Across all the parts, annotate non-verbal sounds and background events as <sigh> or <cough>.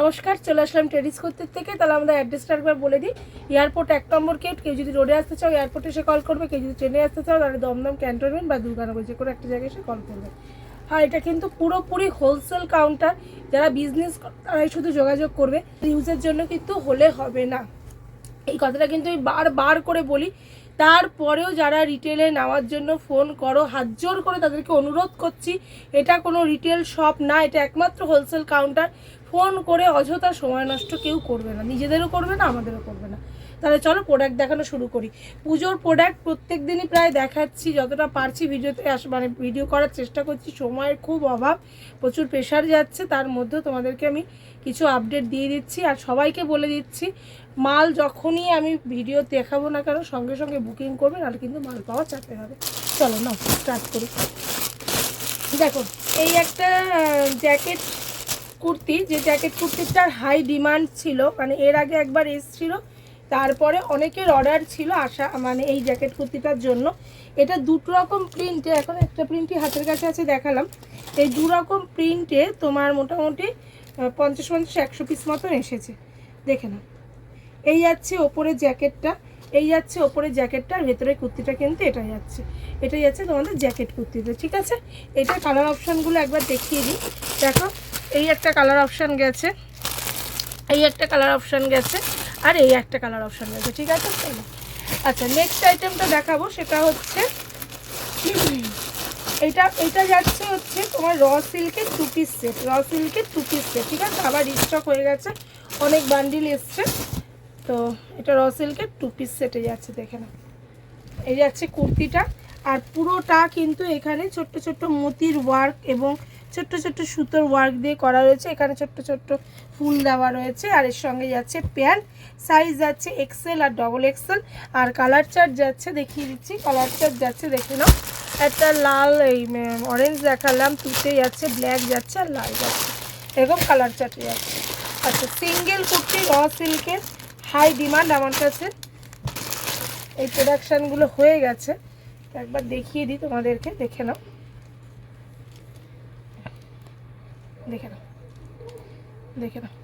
নমস্কার, চলে আসলাম টেরিস করতে থেকে। তাহলে আমাদের অ্যাড্রেসটা একবার বলে দিই। এয়ারপোর্ট এক নম্বর গেট কেউ যদি রোডে আসতে চাও এয়ারপোর্টে এসে কল করবে। কেউ যদি ট্রেনে আসতে চাও, তাহলে দমদম ক্যান্টনমেন্ট বা দুর্গানগর যে কোনো একটা জায়গায় এসে কল করবে। আর এটা কিন্তু পুরোপুরি হোলসেল কাউন্টার যারা বিজনেস তারাই শুধু যোগাযোগ করবে। ইউজের জন্য কিন্তু হলে হবে না। এই কথাটা কিন্তু আমি বারবার করে বলি। তারপরেও যারা রিটেলে নেওয়ার জন্য ফোন করো, হাত জোর করে তাদেরকে অনুরোধ করছি, এটা কোনো রিটেল শপ না, এটা একমাত্র হোলসেল কাউন্টার ফোন করে অযথা সময় নষ্ট কেউ করবে না, নিজেদেরও করবে না, আমাদেরও করবে না। তাহলে চলো প্রোডাক্ট দেখানো শুরু করি। পুজোর প্রোডাক্ট প্রত্যেক দিনই প্রায় দেখাচ্ছি, যতটা পারছি ভিডিওতে আস মানে ভিডিও করার চেষ্টা করছি। সময়ের খুব অভাব, প্রচুর প্রেশার যাচ্ছে, তার মধ্যেও তোমাদেরকে আমি কিছু আপডেট দিয়ে দিচ্ছি। আর সবাইকে বলে দিচ্ছি, মাল যখনই আমি ভিডিও দেখাবো না কেন, সঙ্গে সঙ্গে বুকিং করবেন আর কিন্তু মাল পাওয়া চাপে হবে। চলো না স্টার্ট করি। দেখো, এই একটা জ্যাকেট কুর্তি, যে জ্যাকেট কুর্তিটার হাই ডিমান্ড ছিল মানে এর আগে একবার এসছিল তারপরে অনেকের অর্ডার ছিল আশা মানে এই জ্যাকেট কুর্তিটার জন্য। এটা দুটো রকম প্রিন্টে এখন একটা প্রিন্টই হাতের কাছে আছে, দেখালাম। এই দু রকম প্রিন্টে তোমার মোটামুটি পঞ্চাশ পঞ্চাশ, একশো পিস মতন এসেছে। দেখে নাও। এই যাচ্ছে ওপরের জ্যাকেটটা এই যাচ্ছে ওপরে জ্যাকেটটা ভেতরে কুর্তিটা কিন্তু এটা যাচ্ছে। এটা যাচ্ছে তোমাদের জ্যাকেট কুর্তিতে, ঠিক আছে? এটা কালার অপশানগুলো একবার দেখিয়ে দিই। দেখো, এই একটা কালার অপশান গেছে। এই একটা কালার অপশান গেছে। আর, এই একটা কালার অপশান গেছে ঠিক আছে? আচ্ছা নেক্সট আইটেমটা দেখাবো, সেটা হচ্ছে এইটা এটা যাচ্ছে হচ্ছে তোমার র সিল্কের টু পিস সেট র সিল্কের টু পিস সেট ঠিক আছে? আবার রিস্টক হয়ে গেছে, অনেক বান্ডিল এসছে। তো এটা র সিল্কের টু পিস সেটে যাচ্ছে, দেখে না এই যাচ্ছে কুর্তিটা, আর পুরোটা কিন্তু এখানে ছোট্ট ছোট্ট মতির ওয়ার্ক এবং ছোট্ট ছোট্ট সুতোর ওয়ার্ক দিয়ে করা রয়েছে। এখানে ছোট্ট ছোট্ট ফুল দেওয়া রয়েছে আর এর সঙ্গে যাচ্ছে প্যান্ট সাইজ যাচ্ছে এক্সেল আর ডবল এক্সেল আর কালার চার্ট যাচ্ছে, দেখিয়ে দিচ্ছি কালার চার্ট যাচ্ছে, দেখে নাও। একটা লাল এই অরেঞ্জ দেখালাম তুতে যাচ্ছে ব্ল্যাক যাচ্ছে আর লাল যাচ্ছে। এরকম কালার চার্টে যাচ্ছে। আচ্ছা সিঙ্গেল কুর্তি র সিল্কের হাই ডিমান্ড আমার কাছে। এই প্রোডাকশানগুলো হয়ে গেছে। একবার দেখিয়ে দিই তোমাদেরকে, দেখে নাও। দেখে নাও। দেখে নাও।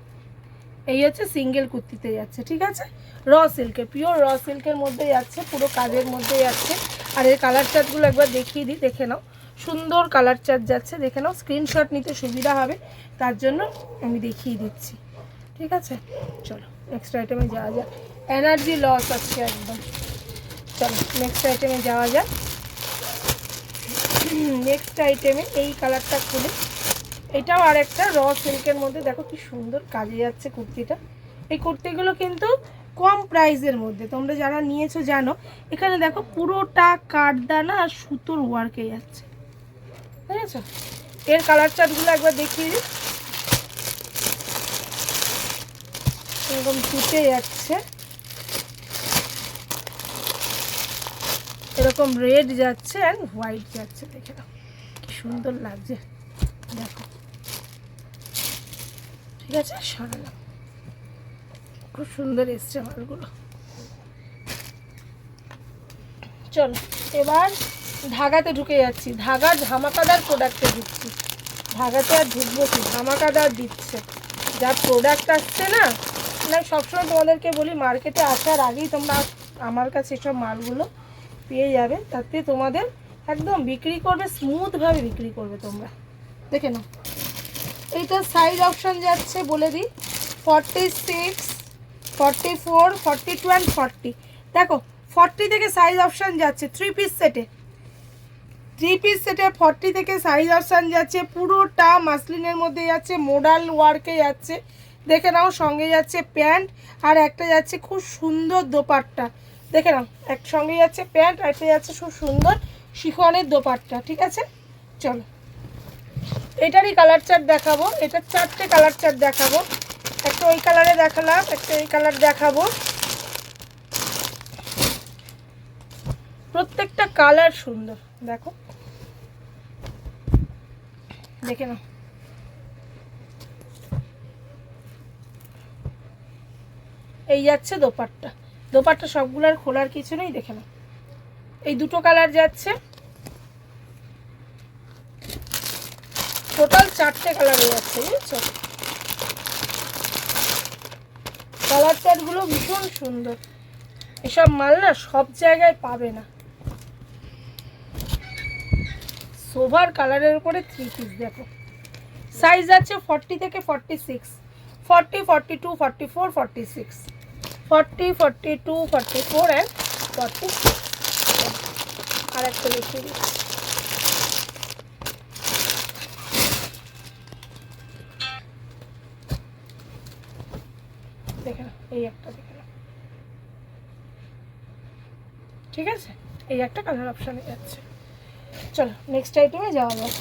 এই হচ্ছে সিঙ্গেল কুর্তিতে যাচ্ছে, ঠিক আছে? র সিল্কের পিওর র সিল্কের মধ্যে যাচ্ছে, পুরো কাজের মধ্যে যাচ্ছে। আর এর কালার চার্টগুলো একবার দেখিয়ে দিই, দেখে নাও। সুন্দর কালার চার্ট যাচ্ছে, দেখে নাও স্ক্রিনশট নিতে সুবিধা হবে, তার জন্য আমি দেখিয়ে দিচ্ছি, ঠিক আছে? চলো নেক্সট আইটেমে যাওয়া যাক। এনার্জি লস আছে একদম। চলো নেক্সট আইটেমে যাওয়া যাক। <clears throat> নেক্সট আইটেমে এই কালারটা খুলে। এটাও আর একটা র সিল্কের মধ্যে। দেখো কি সুন্দর কাজে যাচ্ছে কুর্তিটা। এই কুর্তিগুলো কিন্তু কম প্রাইসের মধ্যে। তোমরা যারা নিয়েছো জানো, এখানে দেখো পুরোটা কাঠদানা আর সুতোর ওয়ার্কে যাচ্ছে। বুঝেছ? এর কালার চার্টগুলো একবার দেখিয়ে দিই। এরকম ফুটে যাচ্ছে। এরকম রেড যাচ্ছে অ্যান্ড হোয়াইট যাচ্ছে। দেখে নাও, কি সুন্দর লাগছে। দেখো। ঠিক আছে? সরালাম। খুব সুন্দর এসছে মালগুলো। চলো, এবার ধাগাতে ঢুকে যাচ্ছি। ধাগা ধামাকাদার প্রোডাক্টে ঢুকছি। ধাগাতে আর ঢুকবো কি? ধামাকাদার দিচ্ছে। যা প্রোডাক্ট আসছে না না, সবসময় তোমাদেরকে বলি মার্কেটে আসার আগেই তোমরা আমার কাছে এসব মালগুলো পেয়ে যাবে। তাতে তোমাদের একদম বিক্রি করবে স্মুথভাবে বিক্রি করবে তোমরা। দেখে নাও। এইটা সাইজ অপশান যাচ্ছে বলে দিই। Forty six forty four forty two and forty দেখো ফর্টি থেকে সাইজ অপশান যাচ্ছে থ্রি পিস সেটে থ্রি পিস সেটে ফর্টি থেকে সাইজ অপশান যাচ্ছে, পুরোটা মাসলিনের মধ্যে যাচ্ছে মোডাল ওয়ার্কে যাচ্ছে। দেখে নাও, সঙ্গে যাচ্ছে প্যান্ট আর একটা যাচ্ছে খুব সুন্দর দোপাট্টা। দেখে নাও এক সঙ্গে যাচ্ছে প্যান্ট আর একটা যাচ্ছে খুব সুন্দর শিফনের দোপাট্টা, ঠিক আছে? চলো। এটারই কালার চার্ট দেখাবো। এটার চারটে কালার চার্ট দেখাবো। একটা ওই কালারে দেখালাম, একটা এই কালার দেখাবো। প্রত্যেকটা কালার সুন্দর, দেখো। দেখে নাও। এই যাচ্ছে দোপাট্টা। দোপাট্টা সবগুলার খোলার কিছু নেই, দেখে নাও। এই দুটো কালার যাচ্ছে। টোটাল চারটে কালার হয়ে যাচ্ছে, বুঝছ? কালার চার্টগুলো ভীষণ সুন্দর। এসব মাল না সব জায়গায় পাবে না। সোভার কালারের উপরে থ্রি পিস দেখো। সাইজ আছে ফর্টি থেকে forty six forty forty two forty four forty six forty forty two forty four and forty six আর একটা দেখিয়ে দিই। এই একটা দেখে নাও। ঠিক আছে? এই একটা কালার অপশানে যাচ্ছে। চলো নেক্সট আইটেমে যাওয়া যাক।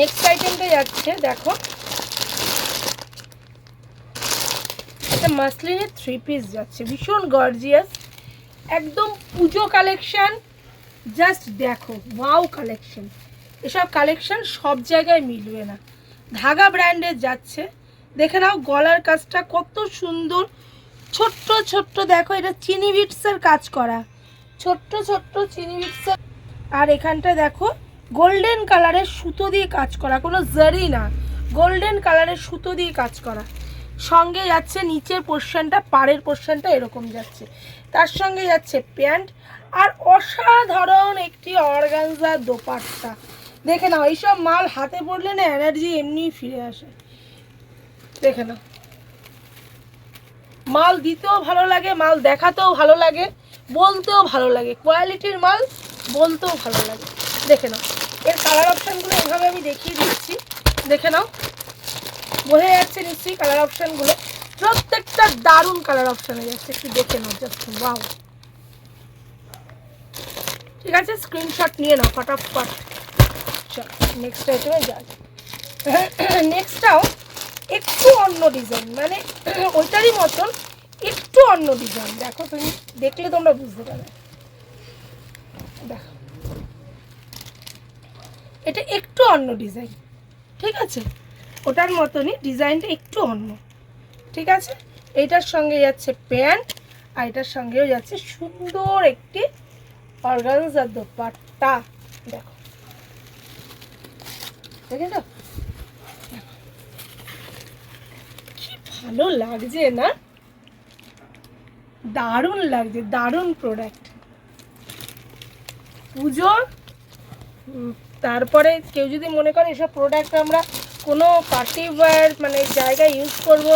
নেক্সট আইটেমটা যাচ্ছে, দেখো। একটা মাসলিনের থ্রি পিস যাচ্ছে। ভীষণ গর্জিয়াস একদম পুজো কালেকশন জাস্ট দেখো ওয়াও কালেকশন এসব কালেকশন সব জায়গায় মিলবে না। ধাগা ব্র্যান্ডের যাচ্ছে। দেখে নাও গলার কাজটা কত সুন্দর। ছোট্ট ছোট্ট, দেখো, এটা চিনি বিটসের কাজ করা। ছোট্ট ছোট্ট চিনি বিটসের আর এখানটা দেখো, গোল্ডেন কালারের সুতো দিয়ে কাজ করা, কোনো জারি না। গোল্ডেন কালারের সুতো দিয়ে কাজ করা। সঙ্গে যাচ্ছে নিচের পোর্শনটা, পাড়ের পোর্শনটা এরকম যাচ্ছে। তার সঙ্গে যাচ্ছে প্যান্ট আর অসাধারণ একটি অর্গানজা দোপাট্টা। দেখে নাও, এইসব মাল হাতে পড়লে না এনার্জি এমনিই ফিরে আসে। দেখে নাও। মাল দিতেও ভালো লাগে, মাল দেখাতেও ভালো লাগে, বলতেও ভালো লাগে। কোয়ালিটির মাল বলতেও ভালো লাগে। দেখে নাও। এর কালার অপশানগুলো এভাবে আমি দেখিয়ে দিচ্ছি। দেখে নাও। বোঝা যাচ্ছে নিশ্চয়ই কালার অপশানগুলো প্রত্যেকটা দারুণ কালার অপশানে যাচ্ছে। একটু দেখে নাও জাস্ট ওয়াও ঠিক আছে স্ক্রিনশট নিয়ে নাও, ফটাফট। চল নেক্সট আইটেমে যাই। <coughs> নেক্সটটাও একটু অন্য ডিজাইন মানে <clears throat> ওইটারই মতন একটু অন্য ডিজাইন দেখো তুমি দেখলে তোমরা বুঝতে পারবে। দেখো। এটা একটু অন্য ডিজাইন ঠিক আছে? ওটার মতনই ডিজাইনটা একটু অন্য, ঠিক আছে? এইটার সঙ্গে যাচ্ছে প্যান্ট, আর এটার সঙ্গেও যাচ্ছে সুন্দর একটি অর্গানজার দোপাট্টা। দেখো। দেখেছ কি ভালো লাগছে না? দারুণ লাগছে, দারুণ প্রোডাক্ট পুজো তারপরে কেউ যদি মনে করে এসব প্রোডাক্ট আমরা কোনো পার্টি ওয়্যার মানে জায়গায় ইউজ করব,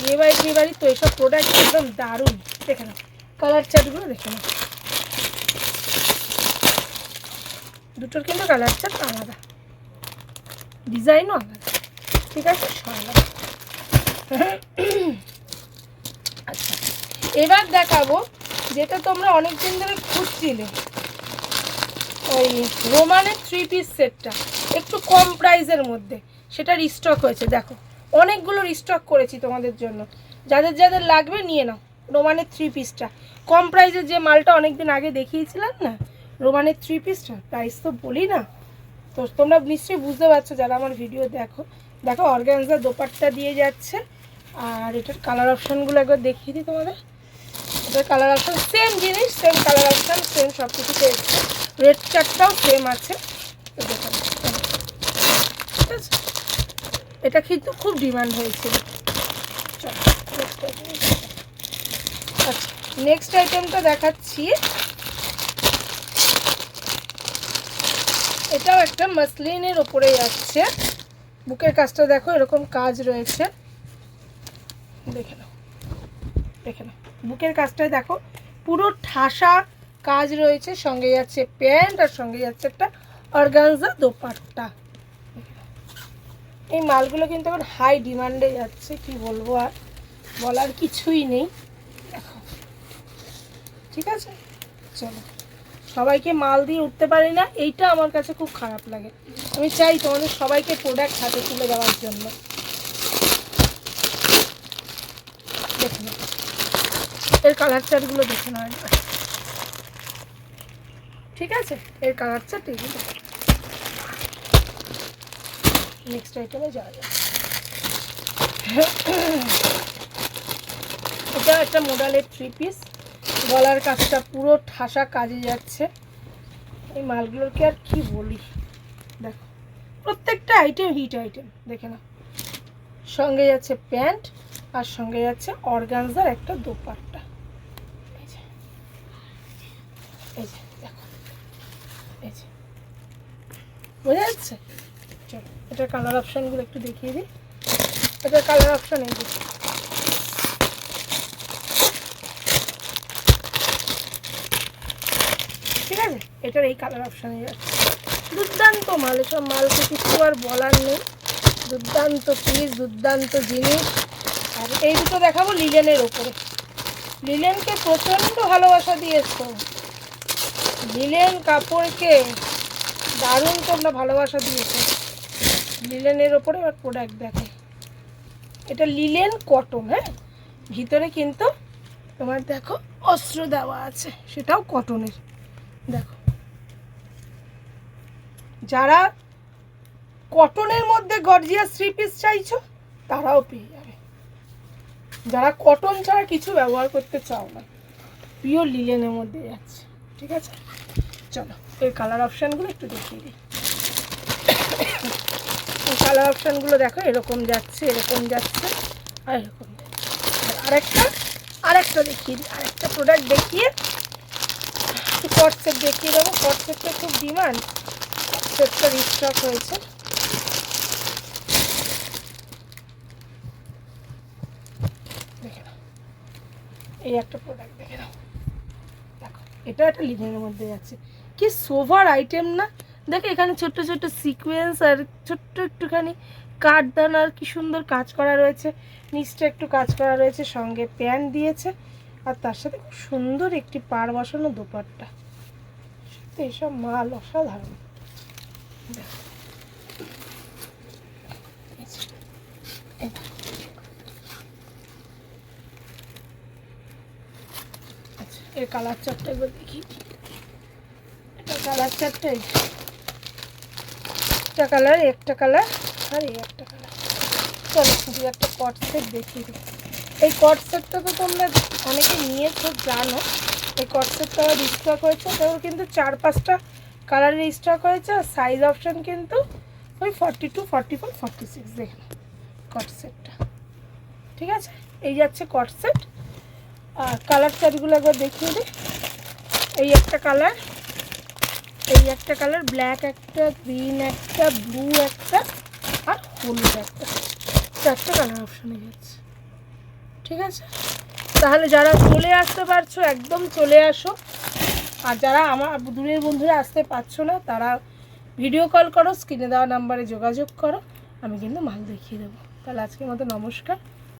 বিয়ে বাড়ি বিয়ে বাড়ি, তো এসব প্রোডাক্ট একদম দারুণ। দেখে নাও কালার চার্টগুলো দেখে নাও। দুটোর কিন্তু কালার চার্ট আলাদা। ডিজাইনও আলাদা। ঠিক আছে? সরালাম আচ্ছা। এবার দেখাবো যেটা তোমরা অনেক দিন ধরে খুঁজছিলে। ওই রোমানের থ্রি পিস সেটটা একটু কম প্রাইসের মধ্যে। সেটা রিস্টক হয়েছে, দেখো। অনেকগুলো রিস্টক করেছি তোমাদের জন্য। যাদের যাদের লাগবে নিয়ে নাও রোমানের থ্রি পিসটা কম প্রাইসের যে মালটা অনেক দিন আগে দেখিয়েছিলাম না? রোমানের থ্রি পিসটা প্রাইস তো বলি না। তো তোমরা নিশ্চয়ই বুঝতে পারছ, যারা আমার ভিডিও দেখো। দেখো অর্গানজার দোপাট্টা দিয়ে যাচ্ছে। আর এটার কালার অপশানগুলো একবার দেখিয়ে দিই তোমাদের। এটার কালার অপশান সেম জিনিস সেম কালার অপশান সেম সব কিছু পেয়েছে। রেড চারটাও সেম আছে। ঠিক আছে? এটা কিন্তু খুব ডিমান্ড হয়েছিল। আচ্ছা নেক্সট আইটেমটা দেখাচ্ছি। এটাও একটা মাসলিনের ওপরে যাচ্ছে বুকের কাজটা দেখো, এরকম কাজ রয়েছে। দেখে নাও। দেখে নাও। বুকের কাজটা দেখো, পুরো ঠাসা কাজ রয়েছে, সঙ্গে যাচ্ছে প্যান্ট আর সঙ্গে যাচ্ছে একটা অর্গানজা দোপাট্টা। এই মালগুলো কিন্তু এখন হাই ডিমান্ডে যাচ্ছে, কি বলব আর বলার কিছুই নেই। দেখো। ঠিক আছে? চলো। সবাইকে মাল দিয়ে উঠতে পারি না, এইটা আমার কাছে খুব খারাপ লাগে। আমি চাই তোমাদের সবাইকে প্রোডাক্ট হাতে তুলে দেওয়ার জন্য। দেখে এর কালার চার্টগুলো দেখে নাও একবার। ঠিক আছে? এর কালার চার্ট এগুলো নেক্সট আইটেমে যাওয়া যাক। এটা একটা মোডালের থ্রি পিস গলার কাজটা পুরো ঠাসা কাজে যাচ্ছে। এই মালগুলোকে আর কি বলি? দেখো, প্রত্যেকটা আইটেম হিট আইটেম দেখে না সঙ্গে যাচ্ছে প্যান্ট আর সঙ্গে যাচ্ছে অর্গানজার একটা দোপাট্টা। এই যে। দেখো। এই যে। বোঝা যাচ্ছে? চলো, এটার কালার অপশানগুলো একটু দেখিয়ে দিই। এটার কালার অপশান এই ঠিক আছে? এটার এই কালার অপশানে যাচ্ছে দুর্দান্ত মাল, এসব মালকে কিছু আর বলার নেই। দুর্দান্ত পিস দুর্দান্ত জিনিস। আর এই দুটো দেখাবো লিলেনের ওপরে লিলেনকে প্রচণ্ড ভালোবাসা দিয়েছ। লিলেন কাপড়কে দারুণ তোমরা ভালোবাসা দিয়েছ। লিলেনের ওপরে এবার প্রোডাক্ট দেখে। এটা লিলেন কটন হ্যাঁ? ভিতরে কিন্তু তোমার দেখো অস্ত্র দেওয়া আছে, সেটাও কটনের দেখো। যারা কটনের মধ্যে গর্জিয়াস থ্রি পিস চাইছো, তারাও পেয়ে যাবে। যারা কটন ছাড়া কিছু ব্যবহার করতে চাও না পিওর লিলেনের মধ্যে যাচ্ছে, ঠিক আছে? চলো, এই কালার অপশানগুলো একটু দেখিয়ে দিই। কালার অপশানগুলো দেখো, এরকম যাচ্ছে এরকম যাচ্ছে, আর এরকম যাচ্ছে। আর আরেকটা আরেকটা দেখিয়ে দিই, আরেকটা প্রোডাক্ট দেখিয়ে একটু কট সেট দেখিয়ে দেবো। কট সেটটা খুব ডিমান্ড সেটটা রিস্টক হয়েছে। এই একটা প্রোডাক্ট দেখে নাও। দেখো এটা একটা লিনেনের মধ্যে আছে। কি সোভার আইটেম না? দেখো, এখানে ছোট্ট ছোট্ট সিকোয়েন্স আর ছোট্ট একটুখানি কাঠদানার কি সুন্দর কাজ করা রয়েছে। নিচটা একটু কাজ করা রয়েছে, সঙ্গে প্যান্ট দিয়েছে। আর তার সাথে খুব সুন্দর একটি পার বসানো দোপাট্টা। সত্যি, এসব মাল অসাধারণ। দেখো। এই যে, এটা। আচ্ছা এর কালার চারটা একবার দেখি। এটা কালার চারটে একটা কালার একটা কালার আর এই একটা কালার চলো দু একটা কট সেট দেখিয়ে এই কট সেটটা তো তোমরা অনেকে নিয়েছো, জানো। এই কট সেটটা স্টক হয়েছে তাও কিন্তু চার পাঁচটা কালারের স্টক হয়েছে, আর সাইজ অপশান কিন্তু ওই forty two forty four forty six দেখুন কট সেটটা ঠিক আছে? এই যাচ্ছে কট সেট কালার চারগুলো একবার দেখিয়ে দিই এই একটা কালার এই একটা কালার ব্ল্যাক একটা গ্রিন একটা ব্লু একটা, আর হলুদ একটা। চারটে কালার অপশানে গেছে। ঠিক আছে? তাহলে যারা চলে আসতে পারছ, একদম চলে আসো। আর যারা আমার দূরের বন্ধুরা আসতে পারছ না, তারা ভিডিও কল করো স্ক্রিনে দেওয়া নাম্বারে যোগাযোগ করো, আমি কিন্তু মাল দেখিয়ে দেবো। তাহলে আজকের মতো নমস্কার।